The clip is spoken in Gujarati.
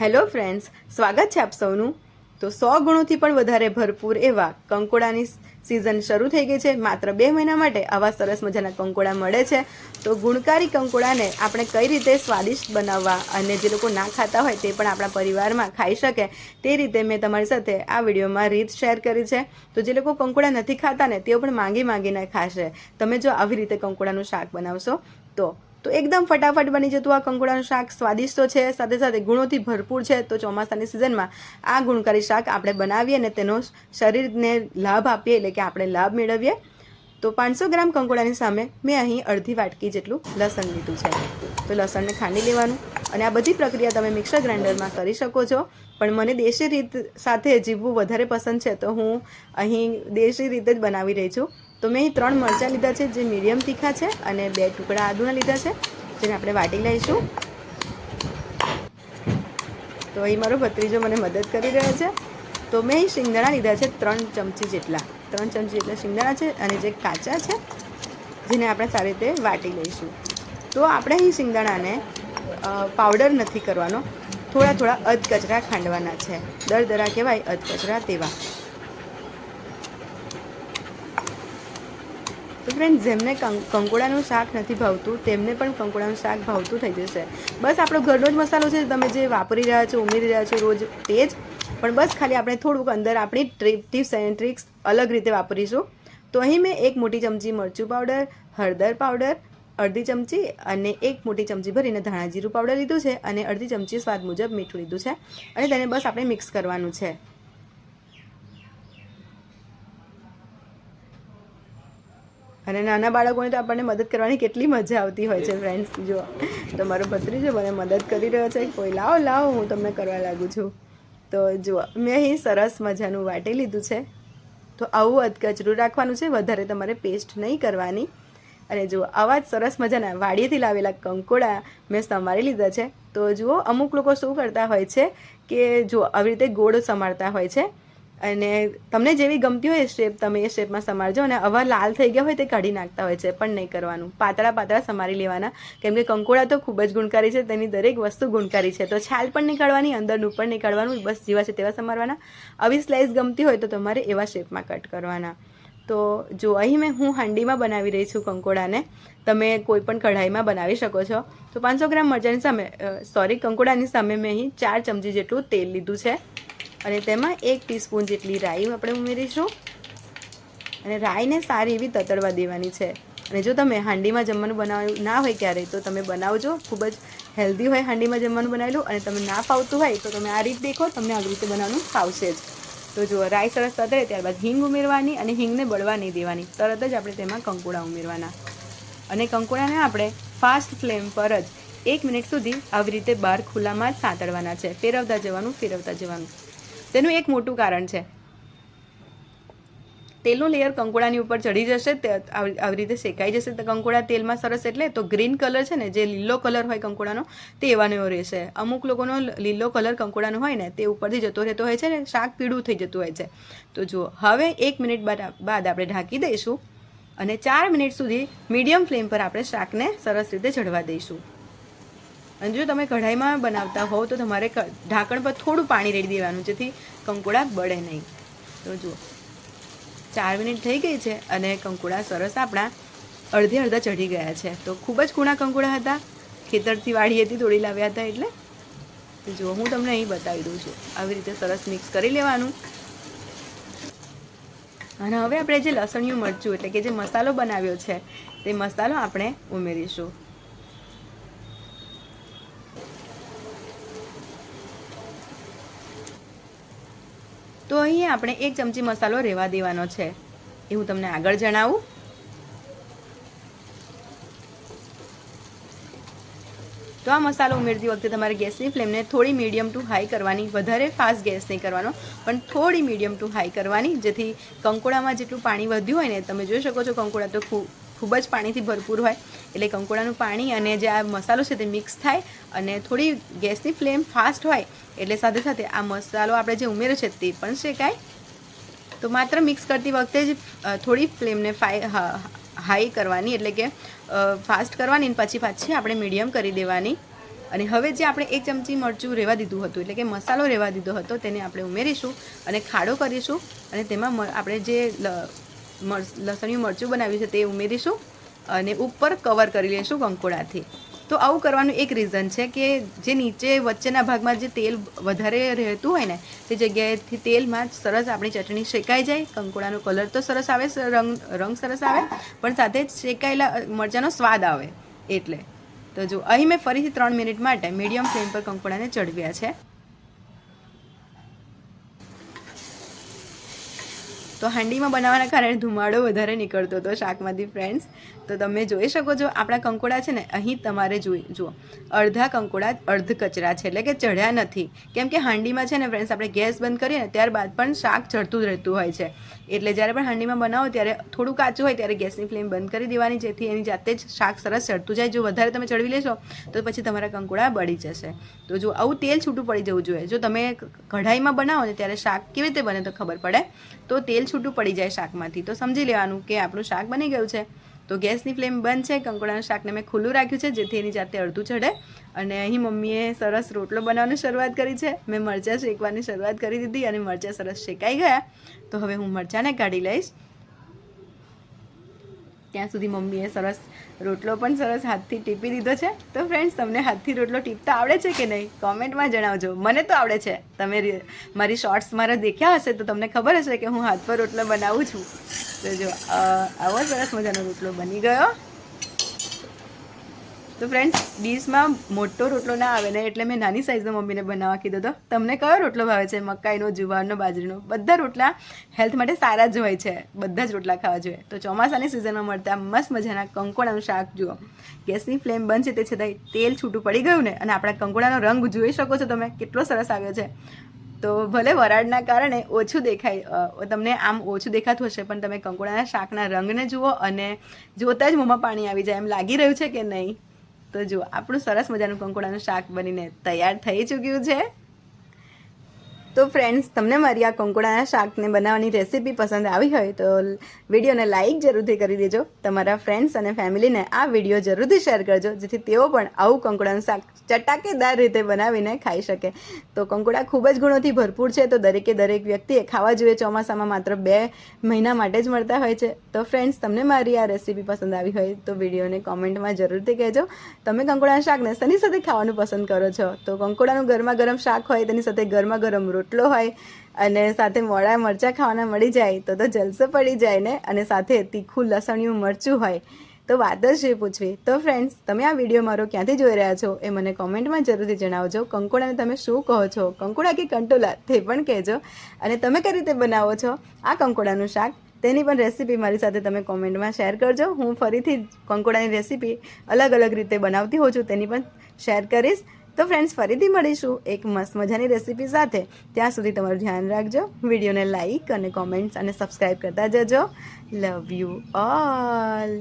હેલો ફ્રેન્ડ્સ, સ્વાગત છે આપ સૌનું. તો સો ગુણોથી પણ વધારે ભરપૂર એવા કંકોડાની સિઝન શરૂ થઈ ગઈ છે. માત્ર બે મહિના માટે આવા સરસ મજાના કંકોડા મળે છે. તો ગુણકારી કંકોડાને આપણે કઈ રીતે સ્વાદિષ્ટ બનાવવા અને જે લોકો ના ખાતા હોય તે પણ આપણા પરિવારમાં ખાઈ શકે તે રીતે મેં તમારી સાથે આ વિડીયોમાં રીત શેર કરી છે. તો જે લોકો કંકોડા નથી ખાતા ને તેઓ પણ માંગી માંગીને ખાશે. તમે જો આવી રીતે કંકોડાનું શાક બનાવશો, તો તો એકદમ ફટાફટ બની જતું આ કંકોડાનું શાક. સ્વાદિષ્ટ તો છે, સાથે સાથે ગુણોથી ભરપૂર છે. તો ચોમાસાની સિઝનમાં આ ગુણકારી શાક આપણે બનાવીએ અને તેનો શરીરને લાભ આપીએ, એટલે કે આપણે લાભ મેળવીએ. તો પાંચસો ગ્રામ કંકોડાની સામે મેં અહીં અડધી વાટકી જેટલું લસણ લીધું છે. તો લસણને ખાંડી લેવાનું અને આ બધી પ્રક્રિયા તમે મિક્સર ગ્રાઇન્ડરમાં કરી શકો છો. પણ મને દેશી રીત સાથે જીવવું વધારે પસંદ છે, તો હું અહીં દેશી રીતે જ બનાવી રહી છું. તો મેં ત્રણ મરચાં લીધા છે, જે મીડિયમ તીખા છે અને બે ટુકડા આદુના લીધા છે, જેને આપણે વાટી લઈશું. તો અહીં મારો ભત્રીજો મને મદદ કરી રહ્યો છે. તો મેં શિંગદાણા લીધા છે ત્રણ ચમચી જેટલા, ત્રણ ચમચી જેટલા શિંગદાણા છે અને જે કાચા છે, જેને આપણે સારી રીતે વાટી લઈશું. તો આપણે અહીં શિંગદાણાને પાવડર નથી કરવાનો થોડા થોડા અધકચરા ખાંડવાના છે. દર દરા કહેવાય અધકચરા તેવા. તો ફ્રેન્ડ જેમને કંકોડાનું શાક નથી ભાવતું, તેમને પણ કંકોડાનું શાક ભાવતું થઈ જશે. બસ આપણો ઘરનો જ મસાલો છે, તમે જે વાપરી રહ્યા છો, ઉમેરી રહ્યા છો રોજ, તે જ. પણ બસ ખાલી આપણે થોડુંક અંદર આપણી ટ્રીપ ટિપ્સ એન્ડ ટ્રિક્સ અલગ રીતે વાપરીશું. તો અહીં મેં એક મોટી ચમચી મરચું પાવડર હળદર પાવડર અડધી ચમચી અને એક મોટી ચમચી ભરીને ધાણા જીરું પાવડર લીધું છે અને અડધી ચમચી સ્વાદ મુજબ મીઠું લીધું છે. અને તેને બસ આપણે મિક્સ કરવાનું છે. અને નાના બાળકોને તો આપણને મદદ કરવાની કેટલી મજા આવતી હોય છે ફ્રેન્ડ્સ જો તમારો ભત્રીજો મને મદદ કરી રહ્યો છે. કોઈ લાવો લાવો, હું તમને કરવા લાગુ છું. તો જુઓ, મેં અહીં સરસ મજાનું વાટી લીધું છે. તો આવું અધકચરું રાખવાનું છે. વધારે તમારે પેસ્ટ નહીં કરવાની. અને જુઓ, આવા જ સરસ મજાના વાડીએથી લાવેલા કંકોડા મેં સમારી લીધા છે. તો જુઓ, અમુક લોકો શું કરતા હોય છે કે જુઓ, આવી રીતે ગોળ સમારતા હોય છે. અને તમને જેવી ગમતી હોય એ શેપ તમે એ શેપમાં સમારજો અને આવા લાલ થઈ ગયા હોય તે કાઢી નાખતા હોય છે, પણ નહીં કરવાનું. પાતળા પાતળા સમારી લેવાના. કેમ કે કંકોડા તો ખૂબ જ ગુણકારી છે, તેની દરેક વસ્તુ ગુણકારી છે. તો છાલ પણ નહીં કાઢવાની, અંદરનું પણ નહીં કાઢવાનું, બસ જેવા છે તેવા સમારવાના. આવી સ્લાઇસ ગમતી હોય તો તમારે એવા શેપમાં કટ કરવાના. તો જો અહીં મેં હું હાંડીમાં બનાવી રહી છું કંકોડાને, તમે કોઈ પણ કઢાઈમાં બનાવી શકો છો. તો પાંચસો ગ્રામ મરચાંની સામે સોરી કંકોડાની સામે મેં અહીં ચાર ચમચી જેટલું તેલ લીધું છે. અને તેમાં એક ટીસ્પૂન જેટલી રાઈ આપણે ઉમેરીશું. અને રાઈને સારી એવી તતડવા દેવાની છે. અને જો તમે હાંડીમાં જમવાનું બનાવ્યું ના હોય ક્યારેય, તો તમે બનાવજો. ખૂબ જ હેલ્ધી હોય હાંડીમાં જમવાનું બનાવેલું. અને તમે ના ફાવતું હોય, તો તમે આ રીત દેખો, તમને આવી રીતે બનાવવાનું ફાવશે જ. તો જો રાઈ સરસ તતડે, ત્યારબાદ હિંગ ઉમેરવાની અને હિંગને બળવા નહીં દેવાની. તરત જ આપણે તેમાં કંકોડા ઉમેરવાના. અને કંકોડાને આપણે ફાસ્ટ ફ્લેમ પર જ એક મિનિટ સુધી આવી રીતે બહાર ખુલ્લામાં જ સાંતળવાના છે. ફેરવતા જવાનું ફેરવતા જવાનું. તેનું એક મોટું કારણ છે. તેલનું લેયર કંકોડાની ઉપર ચડી જશે આવી રીતે શેકાઈ જશે. તો કંકોડા તેલમાં સરસ એટલે તો ગ્રીન કલર છે ને, જે લીલો કલર હોય કંકોડાનો, તે એવાનો એવો રહેશે. અમુક લોકોનો લીલો કલર કંકોડાનો હોય ને, તે ઉપરથી જતો રહેતો હોય છે ને, શાક પીળું થઈ જતું હોય છે. તો જુઓ, હવે એક મિનિટ બાદ આપણે ઢાંકી દઈશું અને ચાર મિનિટ સુધી મીડિયમ ફ્લેમ પર આપણે શાકને સરસ રીતે ચડવા દઈશું. અને જો તમે કઢાઈમાં બનાવતા હોવ તો તમારે ઢાંકણ પર થોડું પાણી રેડી દેવાનું, જેથી કંકોડા બળે નહીં. તો જુઓ. ચાર મિનિટ થઈ ગઈ છે અને કંકોડા સરસ આપણા અડધે અડધા ચઢી ગયા છે. તો ખૂબ જ કૂણા કંકોડા હતા. ખેતરથી વાળી હતી, તોડી લાવ્યા હતા એટલે. તો જુઓ, હું તમને અહીં બતાવી દઉં છું. આવી રીતે સરસ મિક્સ કરી લેવાનું. અને હવે આપણે જે લસણિયું મરચું, એટલે કે જે મસાલો બનાવ્યો છે, તે મસાલો આપણે ઉમેરીશું. તો અહીં આપણે એક ચમચી મસાલો રહેવા દેવાનો છે. એ હું તમને આગળ જણાવું. તો આ મસાલો ઉમેરતી વખતે તમારે ગેસની ફ્લેમને થોડી મીડિયમ ટુ હાઈ કરવાની, વધારે ફાસ્ટ ગેસ નહીં કરવાનો, પણ થોડી મીડિયમ ટુ હાઈ કરવાની, જેથી કંકોડામાં જેટલું પાણી વધ્યું હોય ને, તમે જોઈ શકો છો કંકોડા તો ખૂબ ખૂબ જ પાણીથી ભરપૂર હોય. એટલે કંકોડાનું પાણી અને જે આ મસાલો છે તે મિક્સ થાય અને થોડી ગેસની ફ્લેમ ફાસ્ટ હોય. એટલે સાથે સાથે આ મસાલો આપણે જે ઉમેર્યો છે તે પણ શેકાય. તો માત્ર મિક્સ કરતી વખતે જ થોડી ફ્લેમને ફાઈ હાઈ કરવાની એટલે કે ફાસ્ટ કરવાની પછી પાછી આપણે મીડિયમ કરી દેવાની. અને હવે જે આપણે એક ચમચી મરચું રહેવા દીધું હતું, એટલે કે મસાલો રહેવા દીધો હતો, તેને આપણે ઉમેરીશું અને ખાડો કરીશું. અને તેમાં આપણે જે લસણિયું મરચું બનાવ્યું છે તે ઉમેરીશું અને ઉપર કવર કરી લઈશું કંકોડાથી. તો આવું કરવાનું એક રીઝન છે કે જે નીચે વચ્ચેના ભાગમાં જે તેલ વધારે રહેતું હોય ને, તે જગ્યાએથી તેલમાં સરસ આપણી ચટણી શેકાઈ જાય. કંકોડાનો કલર તો સરસ આવે રંગ રંગ સરસ આવે, પણ સાથે શેકાયેલા મરચાંનો સ્વાદ આવે એટલે. તો જો અહીં મેં ફરીથી ત્રણ મિનિટ માટે મીડિયમ ફ્લેમ પર કંકોડાને ચડવ્યા છે. તો હાંડીમાં બનાવવાના કારણે ધુમાડો વધારે નીકળતો હતો શાકમાંથી ફ્રેન્ડ્સ તો તમે જોઈ શકો છો, આપણા કંકોડા છે ને, અહીં તમારે જોઈ, જુઓ. અડધા કંકોડા અર્ધ કચરા છે, એટલે કે ચઢ્યા નથી. કેમ કે હાંડીમાં છે ને ફ્રેન્ડ્સ આપણે ગેસ બંધ કરીએ ને, ત્યારબાદ પણ શાક ચડતું રહેતું હોય છે. એટલે જ્યારે પણ હાંડીમાં બનાવો, ત્યારે થોડું કાચું હોય, ત્યારે ગેસની ફ્લેમ બંધ કરી દેવાની, જેથી એની જાતે જ શાક સરસ ચડતું જાય. જો વધારે તમે ચડવી લેશો, તો પછી તમારા કંકોડા બળી જશે. તો જો આવું તેલ છૂટું પડી જવું જોઈએ. જો તમે કઢાઈમાં બનાવો ને, ત્યારે શાક કેવી રીતે બને તો ખબર પડે? તો તેલ છૂટું પડી જાય શાકમાંથી. તો સમજી લેવાનું કે આપણું શાક બની ગયું છે. તો ગેસની ફ્લેમ બંધ છે. કંકોડાના શાકને મેં ખુલ્લું રાખ્યું છે. જેથી એની જાતે અડધું ચડે. અને અહીં મમ્મીએ સરસ રોટલો બનાવવાની શરૂઆત કરી છે. મેં મરચાં શેકવાની શરૂઆત કરી દીધી અને મરચાં સરસ શેકાઈ ગયા. તો હવે હું મરચાંને કાઢી લઈશ. ત્યાં સુધી મમ્મીએ સરસ રોટલો પણ સરસ હાથથી ટીપી દીધો છે. તો ફ્રેન્ડ્સ તમને હાથથી રોટલો ટીપતા આવડે છે કે નહીં? કોમેન્ટમાં જણાવજો. મને તો આવડે છે. તમે મારી શોર્ટ્સ મારા દેખ્યા હશે તો તમને ખબર હશે કે હું હાથ પર રોટલો બનાવું છું. તો જો આવો સરસ મજાનો રોટલો બની ગયો. તો ફ્રેન્ડ્સ ડીશમાં મોટો રોટલો ના આવે ને એટલે મેં નાની સાઇઝનો મમ્મીને બનાવવા કીધો હતો તમને કયો રોટલો ભાવે છે? મકાઈનો, જુવારનો, બાજરીનો? બધા રોટલા હેલ્થ માટે સારા જ હોય છે. બધા જ રોટલા ખાવા જોઈએ. તો ચોમાસાની સિઝનમાં મળતા મસ્ત મજાના કંકોડાનું શાક જુઓ. ગેસની ફ્લેમ બંધ છે તે છતાંય તેલ છૂટું પડી ગયું ને અને આપણા કંકોડાનો રંગ જોઈ શકો છો તમે, કેટલો સરસ આવ્યો છે. તો ભલે વરાળના કારણે ઓછું દેખાય તમને આમ ઓછું દેખાતું હશે, પણ તમે કંકોડાના શાકના રંગને જુઓ અને જોતાં જ મોંમાં પાણી આવી જાય, એમ લાગી રહ્યું છે કે નહીં? તો જુઓ આપણું સરસ મજાનું કંકોડાનું શાક બનીને તૈયાર થઈ ચૂક્યું છે. તો ફ્રેન્ડ્સ તમને મારી આ કંકોડાના શાકને બનાવવાની રેસીપી પસંદ આવી હોય તો વિડીયોને લાઇક જરૂરથી કરી દેજો. તમારા ફ્રેન્ડ્સ અને ફેમિલીને આ વીડિયો જરૂરથી શેર કરજો, જેથી તેઓ પણ આવું કંકોડાનું શાક ચટાકેદાર રીતે બનાવીને ખાઈ શકે. તો કંકોડા ખૂબ જ ગુણોથી ભરપૂર છે, તો દરેકે દરેક વ્યક્તિએ ખાવા જોઈએ ચોમાસામાં માત્ર બે મહિના માટે જ મળતા હોય છે. તો ફ્રેન્ડ્સ તમને મારી આ રેસીપી પસંદ આવી હોય તો વિડીયોને કોમેન્ટમાં જરૂરથી કહેજો. તમે કંકોડાના શાકને શેની સાથે ખાવાનું પસંદ કરો છો, તો કંકોડાનું ગરમા ગરમ શાક હોય, તેની સાથે ગરમા ગરમ રોટલો હોય અને સાથે મોડા મરચાં ખાવાના મળી જાય તો તો જલસો પડી જાય ને? અને સાથે તીખું, લસણિયું, મરચું હોય. તો વાત જ છે પૂછવી. તો ફ્રેન્ડ્સ તમે આ વીડિયો મારો ક્યાંથી જોઈ રહ્યા છો? એ મને કોમેન્ટમાં જરૂરથી જણાવજો. કંકોડાને તમે શું કહો છો? કંકોડા કે કંટોલા? તે પણ કહેજો. અને તમે કઈ રીતે બનાવો છો? આ કંકોડાનું શાક. તેની પણ રેસીપી મારી સાથે તમે કોમેન્ટમાં શેર કરજો. હું ફરીથી કંકોડાની રેસીપી અલગ અલગ રીતે બનાવતી હોઉં છું. તેની પણ શેર કરીશ. તો ફ્રેન્ડ્સ ફરીથી મળીશું એક મસ્ત મજાની રેસીપી સાથે. ત્યાં સુધી તમારું ધ્યાન રાખજો. વિડીયોને લાઈક અને કોમેન્ટ્સ અને સબસ્ક્રાઈબ કરતા જજો. Love you all